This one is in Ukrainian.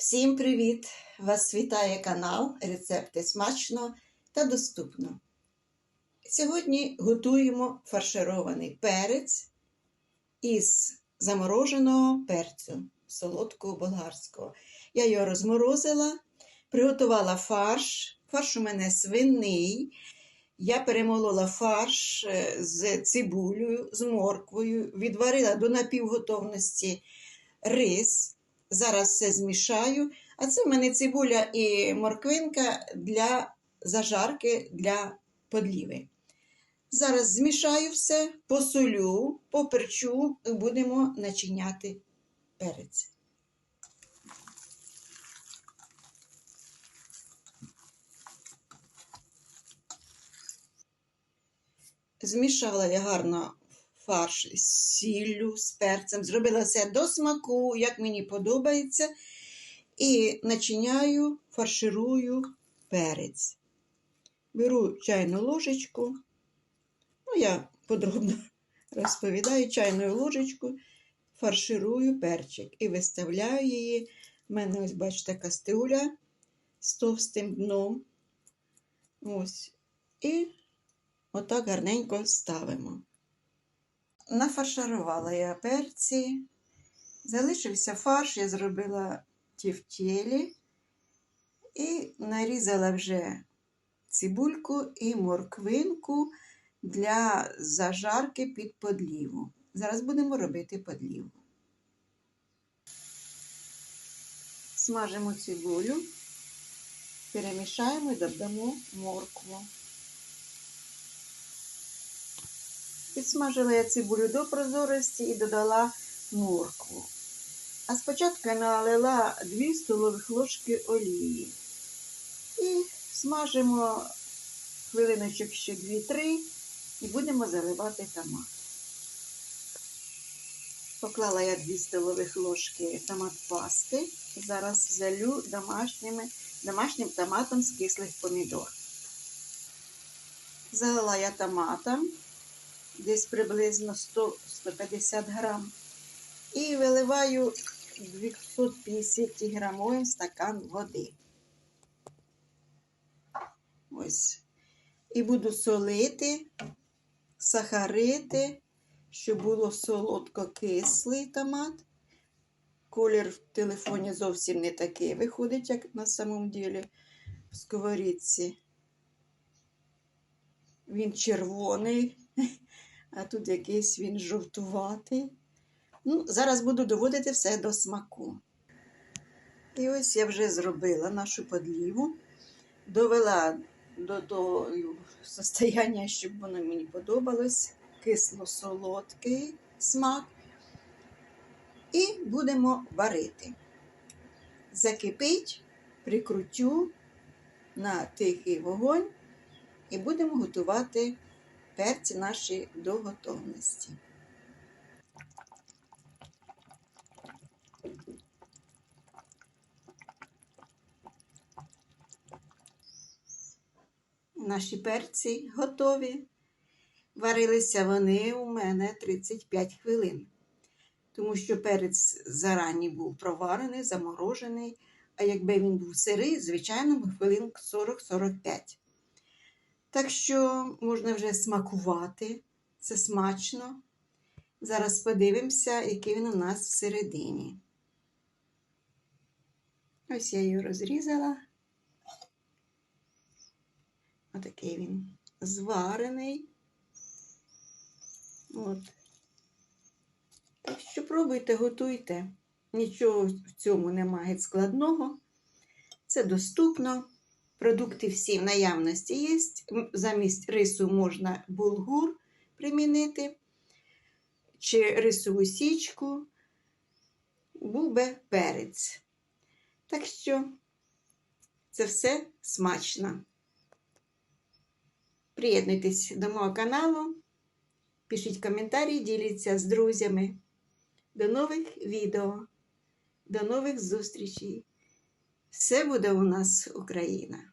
Всім привіт! Вас вітає канал Рецепти смачно та доступно. Сьогодні готуємо фарширований перець із замороженого перцю солодкого болгарського. Я його розморозила, приготувала фарш. Фарш у мене свиний. Я перемолола фарш е, з цибулею, з морквою, відварила до напівготовності рис. Зараз все змішаю. А це в мене цибуля і морквинка для зажарки для подліви. Зараз змішаю все, посолю, поперчу і будемо начиняти перець. Змішала я гарно фарш з сіллю, з перцем, зробила все до смаку, як мені подобається. І начиняю, фарширую перець. Беру чайну ложечку, ну, я подробно розповідаю чайною ложечку, фарширую перчик і виставляю її. У мене, ось, бачите, кастрюля з товстим дном. Ось. І отак гарненько ставимо. Нафарширувала я перці, залишився фарш, я зробила тівтєлі і нарізала вже цибульку і морквинку для зажарки під подліву. Зараз будемо робити подліву. Смажимо цибулю, перемішаємо і додамо моркву. Підсмажила я цибулю до прозорості і додала моркву. А спочатку налила 2 столових ложки олії. І смажимо хвилиночок ще 2-3 і будемо заливати томат. Поклала я 2 столових ложки томат пасти. Зараз залю домашніми, домашнім томатом з кислих помідор. Залила я томатом десь приблизно 100-150 грам. І виливаю 250 грамовий стакан води. Ось. І буду солити, сахарити, щоб було солодко-кислий томат. Колір в телефоні зовсім не такий виходить, як на самом ділі в сковорідці. Він червоний, а тут якийсь він жовтуватий. Ну, Зараз буду доводити все до смаку. І ось я вже зробила нашу подліву, довела до того состояння, щоб воно мені подобалось, кисло-солодкий смак. І будемо варити. Закипить, прикрутю на тихий вогонь і будемо готувати перці наші до готовності. Наші перці готові. Варилися вони у мене 35 хвилин, тому що перець зарані був проварений, заморожений, а якби він був сирий, звичайно, хвилин 40-45. Так що можна вже смакувати, це смачно. Зараз подивимося, який він у нас всередині. Ось я її розрізала. Отакий він зварений. От. Так що пробуйте, готуйте. Нічого в цьому немає складного. Це доступно. Продукти всі в наявності є. Замість рису можна булгур примінити, чи рисову січку, був би перець. Так що це все смачно. Приєднуйтесь до мого каналу, пишіть коментарі, діліться з друзями. До нових відео, до нових зустрічей! Все буде у нас Україна!